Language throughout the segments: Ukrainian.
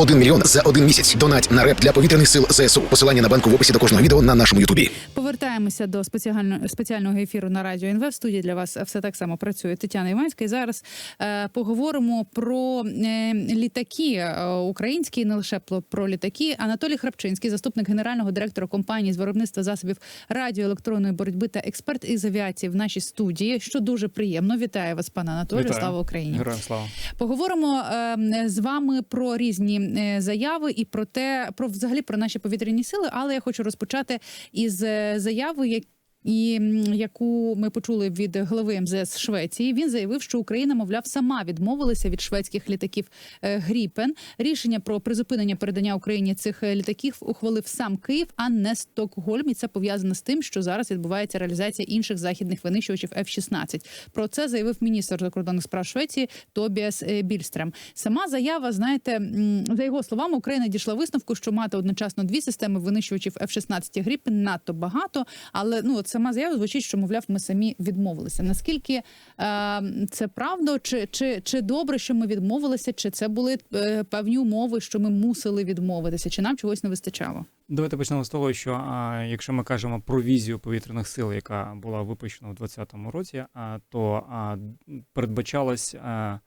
1 мільйон за один місяць. Донать на реп для повітряних сил ЗСУ. Посилання на банку в описі до кожного відео на нашому Ютубі. Повертаємося до спеціального спеціального ефіру на радіо НВ. В студії для вас все так само працює Тетяна Іванська. І зараз е, поговоримо про е, літаки е, українські, не лише про- про літаки. Анатолій Храпчинський, заступник генерального директора компанії з виробництва засобів радіоелектронної боротьби та експерт із авіації в нашій студії. Що дуже приємно. Вітаю вас, пане Анатолію. Слава Україні! Героям слава. Поговоримо е, з вами про різні заяви і про те, про взагалі про наші повітряні сили. Але я хочу розпочати із е, заяви, як- і яку ми почули від голови МЗС Швеції. Він заявив, що Україна, мовляв, сама відмовилася від шведських літаків е, Гріпен. Рішення про призупинення передання Україні цих е, літаків ухвалив сам Київ, а не Стокгольм. І це пов'язано з тим, що зараз відбувається реалізація інших західних винищувачів F-16. Про це заявив міністр закордонних справ Швеції Тобіас е, Більстрем. Сама заява, знаєте, за його словами, Україна дійшла висновку, що мати одночасно дві системи винищувачів F-16 Гріпен надто багато. Але ну сама заява звучить, що мовляв, ми самі відмовилися. Наскільки е, це правда, чи, чи, чи добре, що ми відмовилися, чи це були е, певні умови, що ми мусили відмовитися, чи нам чогось не вистачало? Давайте почнемо з того, що а, якщо ми кажемо про візію повітряних сил, яка була випущена у 2020 році, а, то а, передбачалось, а, е,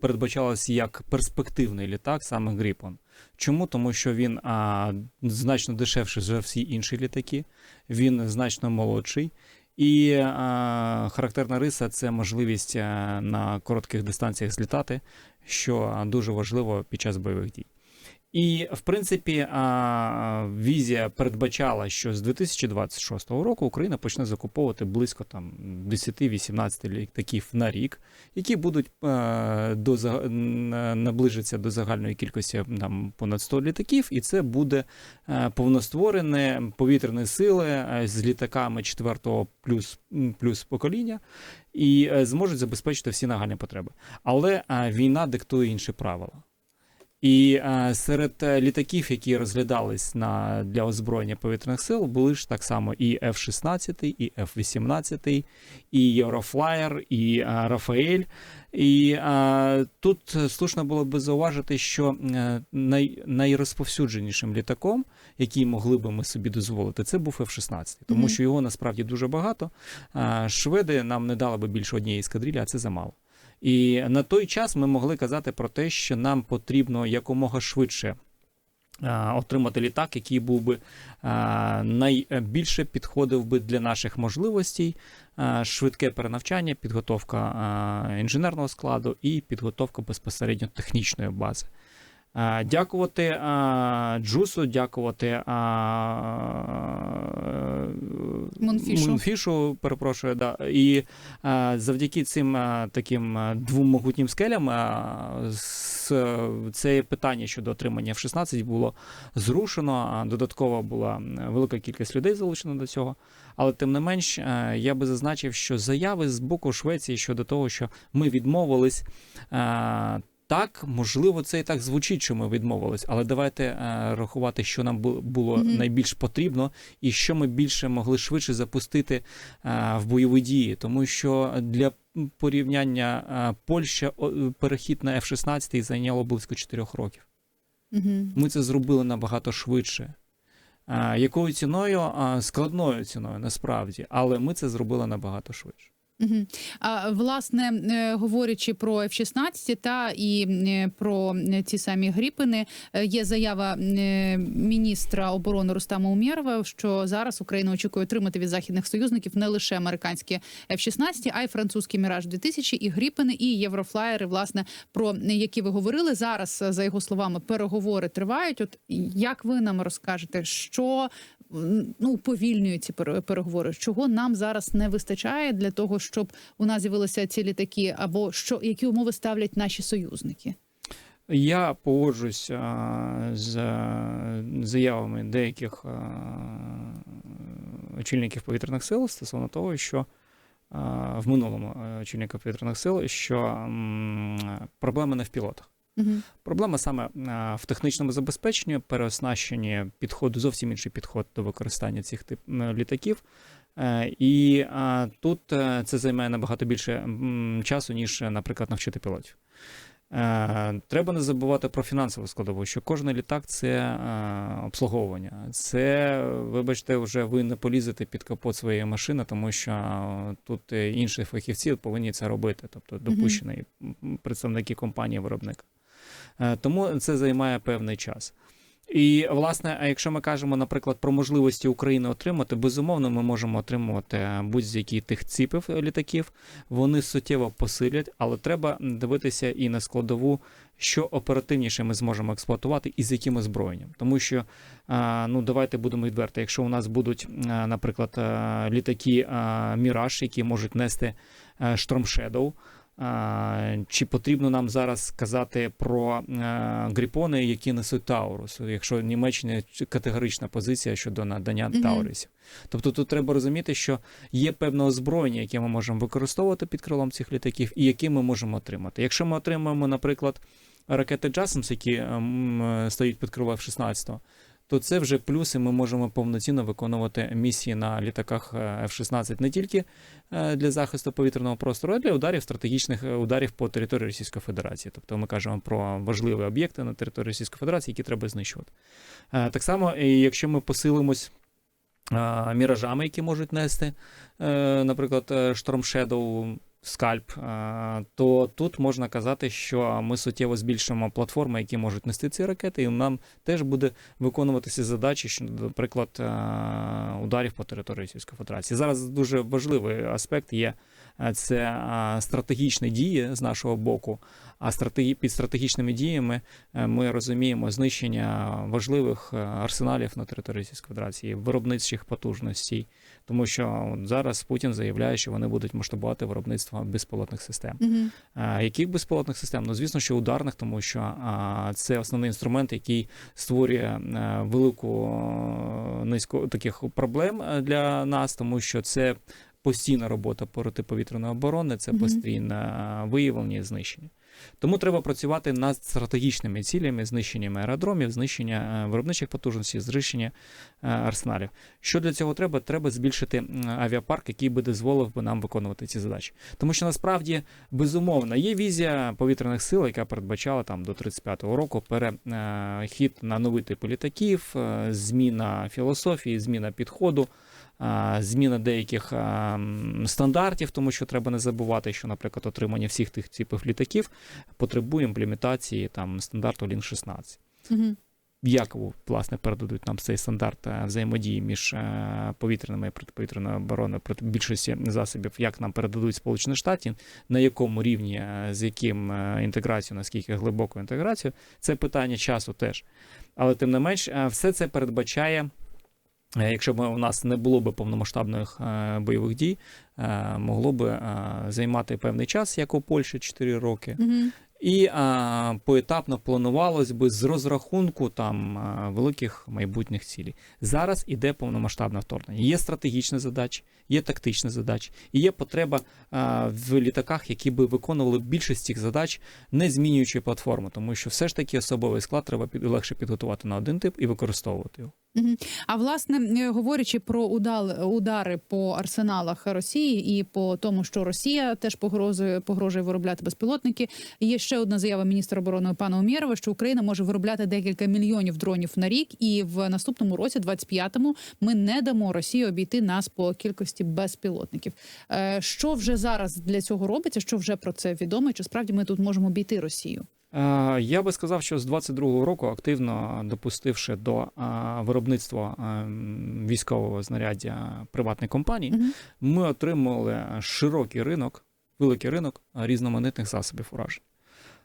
передбачалось як перспективний літак саме Гріпон. Чому? Тому що він а, значно дешевший за всі інші літаки, він значно молодший. І а, характерна риса це можливість а, на коротких дистанціях злітати, що дуже важливо під час бойових дій. І, в принципі, візія передбачала, що з 2026 року Україна почне закуповувати близько там 10-18 літаків на рік, які будуть до наближаться до загальної кількості там понад 100 літаків, і це буде повностворене повітряні сили з літаками 4 плюс, плюс покоління, і е, зможуть забезпечити всі нагальні потреби. Але війна диктує інші правила. І е, серед е, літаків, які розглядались на для озброєння повітряних сил, були ж так само і F-16, і F-18, і Euroflyer, і е, Рафаель. І е, тут слушно було би зауважити, що най, найрозповсюдженішим літаком, який могли би ми собі дозволити, це був F-16, тому Мгм. що його насправді дуже багато. Е, шведи нам не дали би більше однієї ескадрилі, а це замало. І на той час ми могли казати про те, що нам потрібно якомога швидше отримати літак, який був би найбільше підходив би для наших можливостей, швидке перенавчання, підготовка інженерного складу і підготовка безпосередньо технічної бази. Дякувати Джусу, дякувати а, Мунфішу. Мунфішу, перепрошую, да. І завдяки цим таким двом могутнім скелям це питання щодо отримання F-16 було зрушено. А додатково була велика кількість людей залучена до цього. Але тим не менш, я би зазначив, що заяви з боку Швеції щодо того, що ми відмовились. Так, можливо, це і так звучить, що ми відмовились, але давайте е, рахувати, що нам бу- було Мгм. найбільш потрібно, і що ми більше могли швидше запустити е, в бойові дії. Тому що для порівняння е, Польща перехід на F-16 зайняло близько 4 років. Угу. Ми це зробили набагато швидше. Е, Якою ціною? Е, Складною ціною, насправді, але ми це зробили набагато швидше. А власне е, говорячи про F-16 та і е, про е, ці самі гріпини, є заява міністра оборони Рустама Умєрова, що зараз Україна очікує отримати від західних союзників не лише американські F-16, а й французькі Міраж 2000 і гріпини, і єврофлаєри, власне, про які ви говорили зараз. За його словами, переговори тривають. От як ви нам розкажете, що ну уповільнює ці пере- переговори? Чого нам зараз не вистачає для того, щоб у нас з'явилися ці літаки, або що які умови ставлять наші союзники? Я погоджуюсь з заявами деяких а, очільників повітряних сил стосовно того, що а, в минулому очільника повітряних сил, що м, проблема не в пілотах. Угу. Проблема саме в технічному забезпеченні, переоснащенні підходу, зовсім інший підход до використання цих тип літаків. Е, І тут е, це займає набагато більше часу, ніж, е, наприклад, навчити пілотів. Е, Треба не забувати про фінансову складову, що кожен літак це е, обслуговування. Це, вибачте, вже ви не полізете під капот своєї машини, тому що е, тут е, інші фахівці повинні це робити, тобто допущені представники компанії виробника. Е, Тому це займає певний час. І власне, якщо ми кажемо, наприклад, про можливості України отримати, безумовно, ми можемо отримувати будь-які тих ціпів літаків. Вони суттєво посилять, але треба дивитися і на складову, що оперативніше ми зможемо експлуатувати і з яким озброєнням. Тому що, ну давайте будемо відверти, якщо у нас будуть, наприклад, літаки Міраж, які можуть нести а, Чи потрібно нам зараз казати про е, гріпони, які несуть Таурус, якщо в Німеччині категорична позиція щодо надання Мгм. Таурусів? Тобто тут треба розуміти, що є певне озброєння, яке ми можемо використовувати під крилом цих літаків, і які ми можемо отримати. Якщо ми отримаємо, наприклад, ракети Джасамс, які ем, е, стоять під крилом F-16, то це вже плюси. Ми можемо повноцінно виконувати місії на літаках е, F-16 не тільки е, для захисту повітряного простору, а для ударів стратегічних е, ударів по території Російської Федерації. Тобто ми кажемо про важливі об'єкти на території Російської Федерації, які треба знищувати. Так само, якщо ми посилимось міражами, які можуть нести, наприклад, Storm Shadow, скальп, е, то тут можна казати, що ми суттєво збільшимо платформи, які можуть нести ці ракети, і нам теж буде виконуватися задачі, що, наприклад, е, ударів по території Російської Федерації. Зараз дуже важливий аспект є е, це стратегічні дії з нашого боку. А під стратегічними діями ми розуміємо знищення важливих арсеналів на території Російської Федерації, виробничих потужностей, тому що от зараз Путін заявляє, що вони будуть масштабувати виробництво безпілотних систем. Угу. Е, Яких безпілотних систем? Ну, звісно, що ударних, тому що а, це основний інструмент, який створює велику низку таких проблем для нас, тому що це постійна робота протиповітряної оборони, це постійне виявлення і знищення. Тому треба працювати над стратегічними цілями, знищеннями аеродромів, знищення е, виробничих потужностей, знищення е, арсеналів. Що для цього треба? Треба збільшити авіапарк, який би дозволив би нам виконувати ці задачі. Тому що насправді безумовно є візія повітряних сил, яка передбачала там до 35-го року перехід на новий тип літаків, е, зміна філософії, зміна підходу. Зміна деяких стандартів, тому що треба не забувати, що, наприклад, отримання всіх тих типів літаків потребує імплементації там стандарту Link 16 Угу. як власне передадуть нам цей стандарт е, взаємодії між е, повітряними і протиповітряною обороною проти більшості засобів, як нам передадуть Сполучені Штати, на якому рівні, е, з яким інтеграцією, наскільки глибоку інтеграцію, це питання часу теж. Але тим не менш, все це передбачає. Е, Якщо б у нас не було б повномасштабних е, бойових дій, е, могло б займати певний час, як у Польщі 4 роки, Угу. і а, поетапно планувалось би з розрахунку там великих майбутніх цілей. Зараз іде повномасштабне вторгнення. Є стратегічні задачі, є тактичні задачі, і є потреба а, в літаках, які би виконували більшість цих задач, не змінюючи платформу, тому що все ж таки особовий склад треба під, легше підготувати на один тип і використовувати його. А власне е, говорячи про удал, удари по арсеналах Росії і по тому, що Росія теж погрожує погрожує виробляти безпілотники. Є ще одна заява міністра оборони пана Умєрова, що Україна може виробляти декілька мільйонів дронів на рік, і в наступному році, 25-му, ми не дамо Росії обійти нас по кількості безпілотників. Е, Що вже зараз для цього робиться? Що вже про це відомо? і Чи справді ми тут можемо обійти Росію? Е, Я би сказав, що з 22-го року, активно допустивши до е, виробництва е, військового знаряддя приватних компаній, Мгм. ми отримали широкий ринок, великий ринок різноманітних засобів уражень.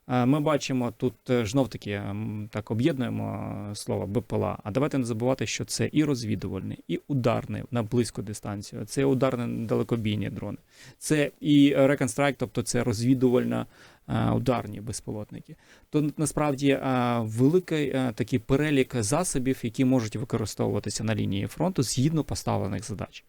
Ми бачимо тут знов таки так об'єднуємо слово БПЛА. А давайте не забувати, що це і розвідувальний, і ударний на близьку дистанцію, це ударні далекобійні дрони, це і реконстрайк, тобто це розвідувальна ударні безпілотники. То насправді е, великий е, такий перелік засобів, які можуть використовуватися на лінії фронту згідно поставлених задач.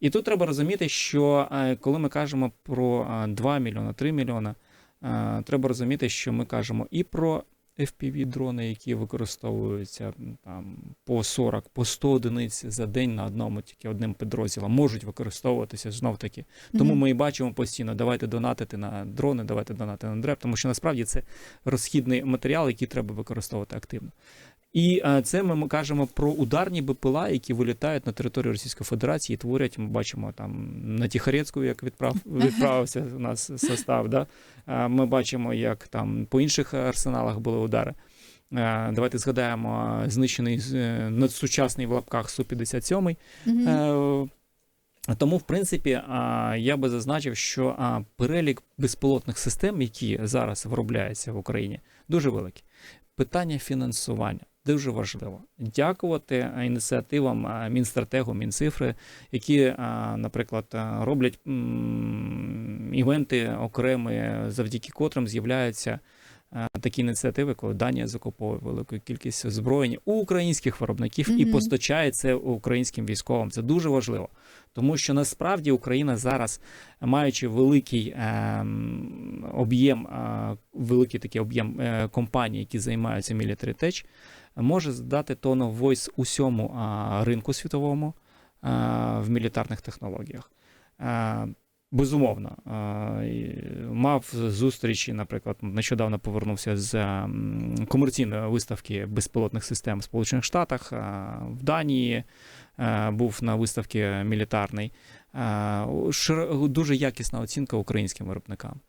І тут треба розуміти, що е, коли ми кажемо про е, 2 мільйона, 3 мільйони, е, треба розуміти, що ми кажемо і про FPV дрони, які використовуються там по 40, по 100 одиниць за день на одному тільки одним підрозділом, можуть використовуватися знов таки. Тому Мгм. ми і бачимо постійно, давайте донатити на дрони, давайте донатити на дреб, тому що насправді це розхідний матеріал, який треба використовувати активно. І е, це ми кажемо про ударні БПЛА, які вилітають на територію Російської Федерації і творять. Ми бачимо там на Тихорецьку, як відправ, відправився у нас состав. Да? Е, Ми бачимо, як там по інших арсеналах були удари. Е, Давайте згадаємо знищений надсучасний в лапках Су-57. Мгм. Е, Тому, в принципі, я би зазначив, що перелік безпілотних систем, які зараз виробляються в Україні, дуже великий. Питання фінансування дуже важливо. Дякувати ініціативам а, Мінстратегу, Мінцифри, які, наприклад, роблять івенти окремі, завдяки котрим з'являються. Такі ініціативи, коли Данія закуповує велику кількість озброєння у українських виробників і постачає це українським військовим. Це дуже важливо, тому що насправді Україна зараз, маючи великий ем, об'єм, е, великий такий об'єм е, компаній, які займаються tech, може здати tone voice усьому е, ринку світовому е, в мілітарних технологіях. Е, Безумовно, мав зустрічі, наприклад, нещодавно повернувся з комерційної виставки безпілотних систем в Сполучених Штатах, в Данії був на виставці мілітарний. Дуже якісна оцінка українським виробникам.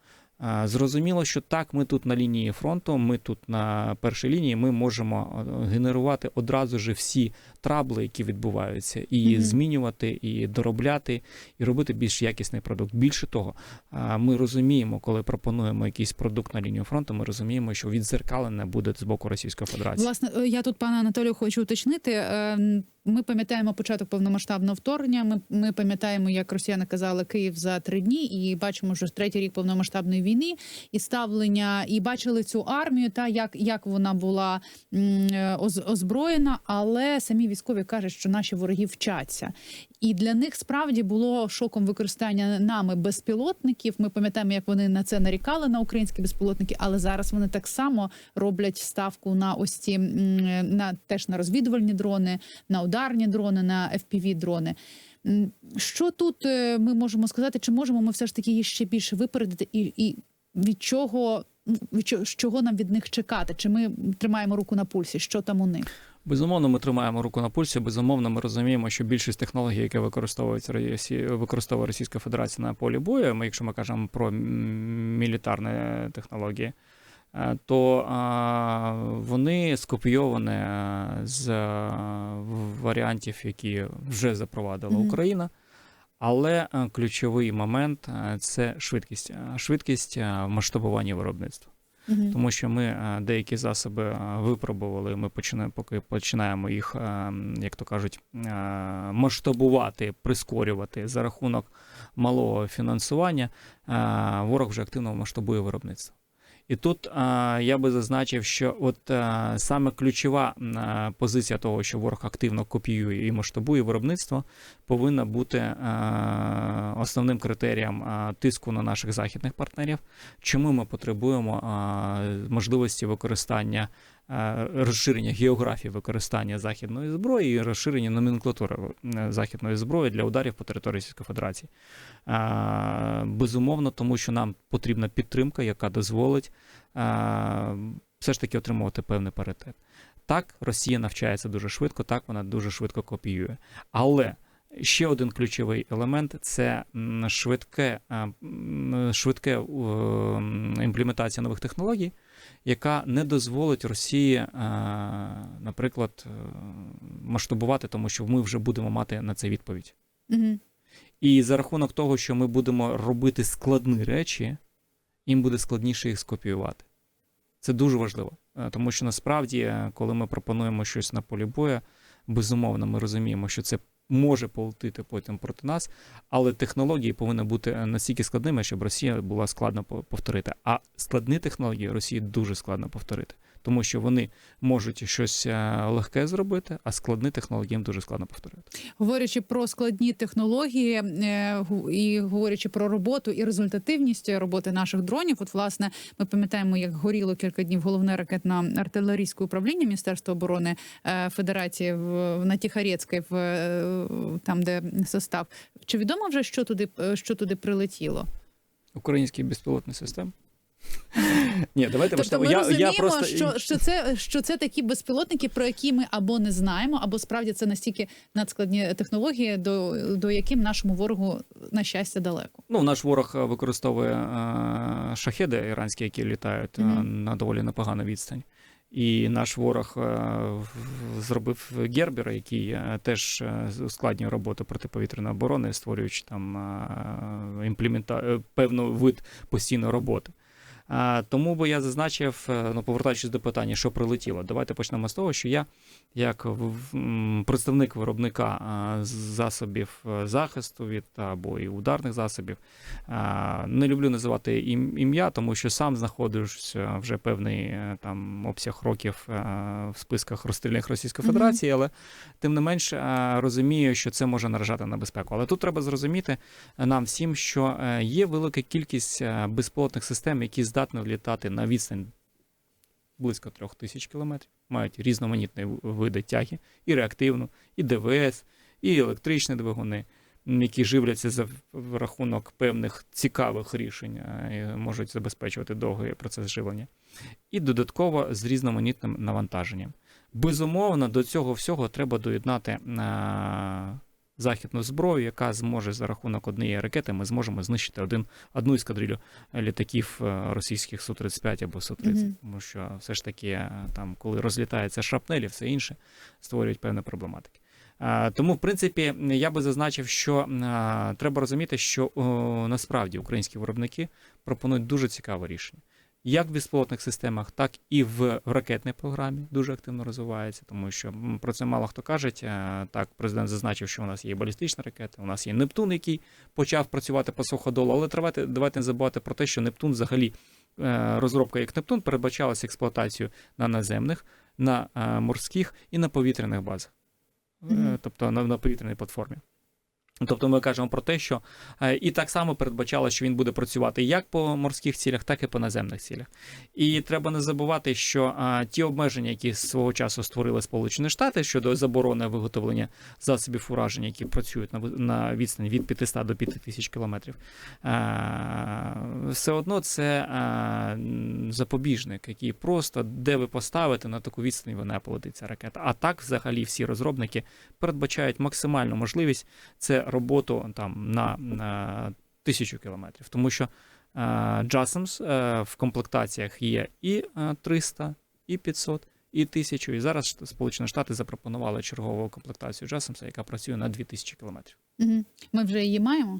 Зрозуміло, що так, ми тут на лінії фронту, ми тут на першій лінії, ми можемо генерувати одразу ж всі трабли, які відбуваються, і Мгм. змінювати, і доробляти, і робити більш якісний продукт. Більше того, ми розуміємо, коли пропонуємо якийсь продукт на лінію фронту, ми розуміємо, що відзеркалене буде з боку Російської Федерації. Власне, е, я тут, пане Анатолію, хочу уточнити. Е, Ми пам'ятаємо початок повномасштабного вторгнення. Ми, ми пам'ятаємо, як росіяни казали Київ за три дні, і бачимо, що третій рік повномасштабної війни і ставлення, і бачили цю армію, та як, як вона була е, озброєна, але самі військові кажуть, що наші вороги вчаться. І для них справді було шоком використання нами безпілотників. Ми пам'ятаємо, як вони на це нарікали на українські безпілотники, але зараз вони так само роблять ставку на ось ці на теж на розвідувальні дрони, на ударні дрони, на fpv дрони. Що тут е, ми можемо сказати? Чи можемо ми все ж таки їх ще більше випередити, і, і від чого ну, від чого, чого нам від них чекати? Чи ми тримаємо руку на пульсі? Що там у них? Безумовно, ми тримаємо руку на пульсі. Безумовно, ми розуміємо, що більшість технологій, які використовується Росі- використовує Російська Федерація на полі бою, ми, якщо ми кажемо про мілітарні технології, е, то вони скопійовані з е, варіантів, які вже запровадила Україна. Але е, ключовий момент це швидкість, швидкість в масштабуванні виробництва Тому що ми е, деякі засоби е, випробували. Ми починаємо, поки починаємо їх, е, як то кажуть, масштабувати, прискорювати за рахунок малого фінансування. Ворог вже активно масштабує виробництво. І тут е, я би зазначив, що от е, саме ключова е, позиція того, що ворог активно копіює і масштабує виробництво, повинна бути е, основним критерієм е, тиску на наших західних партнерів. Чому ми потребуємо е, можливості використання розширення географії використання західної зброї і розширення номенклатури е, західної зброї для ударів по території Російської Федерації. Е, Безумовно, тому що нам потрібна підтримка, яка дозволить е, все ж таки отримувати певний паритет. Так, Росія навчається дуже швидко, так вона дуже швидко копіює. Але ще один ключовий елемент це швидке, е, швидке е, імплементація нових технологій, яка не дозволить Росії, е, наприклад, е, масштабувати, тому що ми вже будемо мати на це відповідь. Мгм. І за рахунок того, що ми будемо робити складні речі, їм буде складніше їх скопіювати. Це дуже важливо, Е, тому що насправді, коли ми пропонуємо щось на полі бою, безумовно, ми розуміємо, що це може полетити потім проти нас, але технології повинні бути е, настільки складними, щоб Росія була складно повторити. А складні технології Росії дуже складно повторити. Тому що вони можуть щось е, легке зробити, а складні технології їм дуже складно повторити. Говорячи про складні технології е, і говорячи про роботу і результативність роботи наших дронів, от власне ми пам'ятаємо, як горіло кілька днів головне ракетно-артилерійське управління Міністерства оборони е, Федерації в на Тихорецькій, в там, де состав. Чи відомо вже що туди що туди прилетіло? Українські безпілотні системи. Ні, давайте Тобто ми я, розуміємо, я просто що, що це що це такі безпілотники, про які ми або не знаємо, або справді це настільки надскладні технології, до, до яким нашому ворогу на щастя далеко. Ну, наш ворог е, використовує е, шахеди іранські, які літають Мгм. на доволі непогану відстань. І наш ворог зробив Гербера, який теж ускладнює роботу протиповітряної оборони, створюючи там імплемента... певну вид постійної роботи. Тому би я зазначив, е, ну повертаючись до питання, що прилетіло. Давайте почнемо з того, що я, як представник виробника засобів е, захисту від або і ударних засобів, не люблю називати ім'я, тому що сам знаходжуся вже певний е, там обсяг років е, в списках розстрільних Російської Федерації, але тим не менш е, розумію, що це може наражати на безпеку. Але тут треба зрозуміти нам всім, що е, є велика кількість е, безпілотних систем, які здатні літати на відстань близько трьох тисяч кілометрів, мають різноманітні види тяги, і реактивну, і ДВС, і електричні двигуни, які живляться за рахунок певних цікавих рішень, і можуть забезпечувати довгий процес живлення, і додатково з різноманітним навантаженням. Безумовно, до цього всього треба доєднати західну зброю, яка зможе за рахунок однієї ракети, ми зможемо знищити один, одну ескадрилю літаків е, російських Су-35 або Су-30. Мгм. Тому що все ж таки, е, там, коли розлітається шрапнель і все інше, створюють певні проблематики. Тому, в принципі, я би зазначив, що е, треба розуміти, що о, насправді українські виробники пропонують дуже цікаве рішення. Як в безпілотних системах, так і в ракетній програмі дуже активно розвивається, тому що про це мало хто каже. Е, Так, президент зазначив, що у нас є балістична ракета, у нас є Нептун, який почав працювати по суходолу. Але давайте, давайте не забувати про те, що Нептун взагалі е, розробка як Нептун передбачалася експлуатацію на наземних, на е, морських і на повітряних базах, Е, Мгм. тобто на, на повітряній платформі. Тобто ми кажемо про те, що е, і так само передбачало, що він буде працювати як по морських цілях, так і по наземних цілях. І треба не забувати, що а, ті обмеження, які свого часу створили Сполучені Штати щодо заборони виготовлення засобів ураження, які працюють на, на відстані від 500 до 5000 кілометрів, а, все одно це запобіжник, який просто де ви поставите на таку відстань, вона полетить ракета. А так, взагалі, всі розробники передбачають максимальну можливість це роботу там на, на тисячу кілометрів, тому що е, JASMS е, в комплектаціях є і е, 300, і 500, і 1000. І зараз Сполучені Штати запропонували чергову комплектацію JASMS, яка працює на 2000 кілометрів. Ми вже її маємо.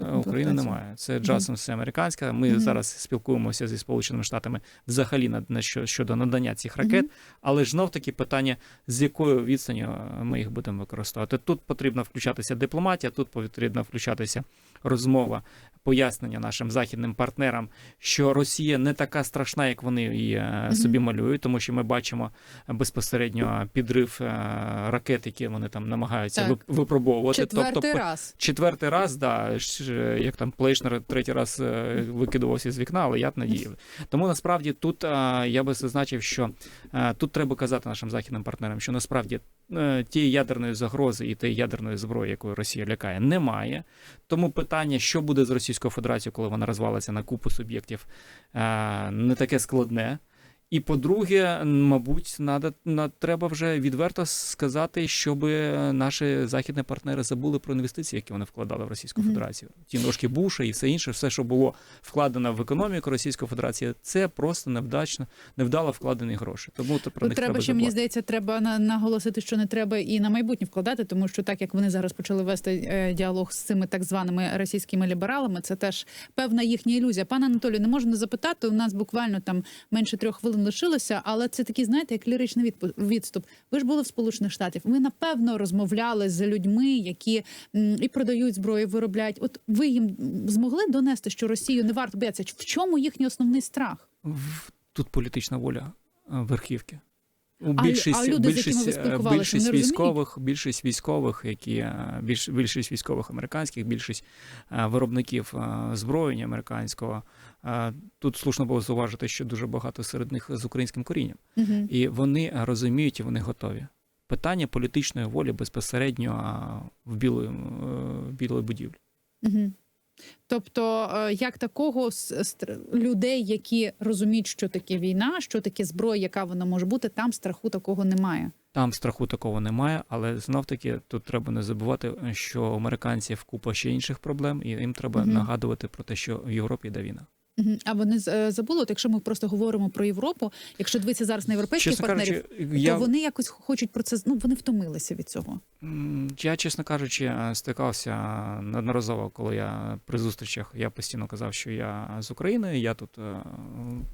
Е, України немає. Це Джасом все американська. Ми зараз спілкуємося зі Сполученими Штатами взагалі на, на що, щодо надання цих ракет, але ж знов таки питання, з якою відстанню е, ми їх будемо використовувати. Тут потрібно включатися дипломатія, тут потрібно включатися розмова, пояснення нашим західним партнерам, що Росія не така страшна, як вони її е, собі малюють, тому що ми бачимо безпосередньо підрив е, ракет, які вони там намагаються Так. випробовувати. Четвертий тобто, раз. Четвертий раз, да, як там Плейшнер третій раз е, викидувався з вікна, але я надіяв. Тому насправді тут я би зазначив, що тут треба казати нашим західним партнерам, що насправді е, тієї ядерної загрози і тієї ядерної зброї, якою Росія лякає, немає. Тому питання, що буде з Російською Федерацією, коли вона розвалиться на купу суб'єктів, е, не таке складне. І по-друге, мабуть, надо, на, треба вже відверто сказати, щоб наші західні партнери забули про інвестиції, які вони вкладали в Російську. Федерацію. Ті ножки Буша і все інше, все, що було вкладено в економіку Російської Федерації, це просто невдачно, невдало вкладені гроші. Тому то про них треба треба ще мені здається, треба на- наголосити, що не треба і на майбутнє вкладати, тому що так як вони зараз почали вести е, діалог з цими так званими російськими лібералами, це теж певна їхня ілюзія. Пане Анатолію, не можу не запитати. У нас буквально там менше трьох хвилин лишилося, але це такий, знаєте, як ліричний відступ. Ви ж були в Сполучених Штатах. Ви напевно розмовляли з людьми, які і продають зброю, виробляють. От ви їм змогли донести, що Росію не варто боятися. В чому їхній основний страх? Тут політична воля верхівки. А більшість, а люди, з якими ви більшість, е, більшість військових, більшість військових, які е, більш, більшість військових американських, більшість е, виробників зброєння американського. Тут слушно було зауважити, що дуже багато серед них з українським корінням. Угу. І вони розуміють і вони готові. Питання політичної волі безпосередньо в білої, в білої будівлі. Угу. Тобто, е, як такого людей, які розуміють, що таке війна, що таке зброя, яка вона може бути, там страху такого немає. Там страху такого немає, але знов таки тут треба не забувати, що американців купа ще інших проблем, і їм треба угу. нагадувати про те, що в Європі йде війна. А вони е, забули, от якщо ми просто говоримо про Європу, якщо дивитися зараз на європейських Чесно партнерів, кажучи, я, то вони якось хочуть про це ну вони втомилися від цього. я, чесно кажучи, е, стикався неодноразово, коли я при зустрічах я постійно казав, що я з України, я тут е,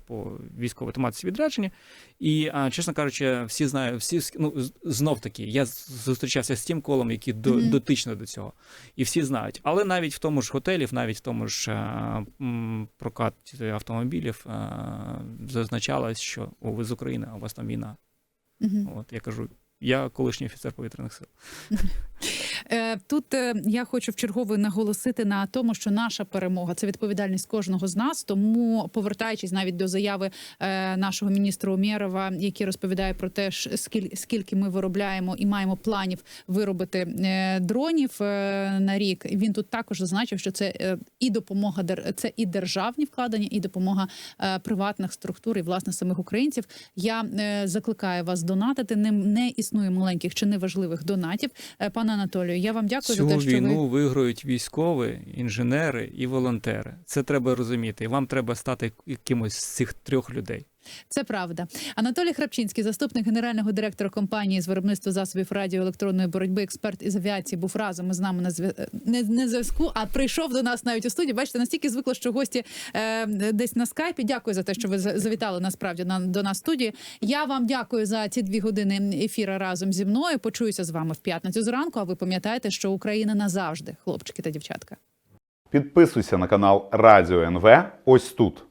по військовій тематиці відряджені. І, е, чесно кажучи, всі знають, всі ну, знов таки, я зустрічався з тим колом, який до, Мгм. дотично до цього. І всі знають. Але навіть в тому ж готелі, навіть в тому ж е, м, автомобілів е, зазначалось, що о, ви з України, а у вас там війна. Угу. От я кажу, я колишній офіцер повітряних сил. Е, Тут е, я хочу вчергове наголосити на тому, що наша перемога це відповідальність кожного з нас. Тому, повертаючись навіть до заяви е, нашого міністра Умєрова, який розповідає про те, скільки ми виробляємо і маємо планів виробити дронів на рік. Він тут також зазначив, що це і допомога це і державні вкладення, і допомога приватних структур і власне самих українців. Я закликаю вас донатити. Не, не існує маленьких чи неважливих донатів. Е, Пане Анатолію, я вам дякую Цю за те, що війну ви виграють військові, інженери і волонтери. Це треба розуміти. І вам треба стати якимось з цих трьох людей. Це правда. Анатолій Храпчинський, заступник генерального директора компанії з виробництва засобів радіоелектронної боротьби, експерт із авіації, був разом із нами на зв'я- не, не зв'язку, а прийшов до нас навіть у студію. Бачите, настільки звикла, що гості е, десь на скайпі. Дякую за те, що ви завітали насправді на до нас в студію. Я вам дякую за ці дві години ефіру разом зі мною. Почуюся з вами в п'ятницю зранку. А ви пам'ятаєте, що Україна назавжди, хлопчики та дівчатка. Підписуйся на канал Радіо НВ ось тут.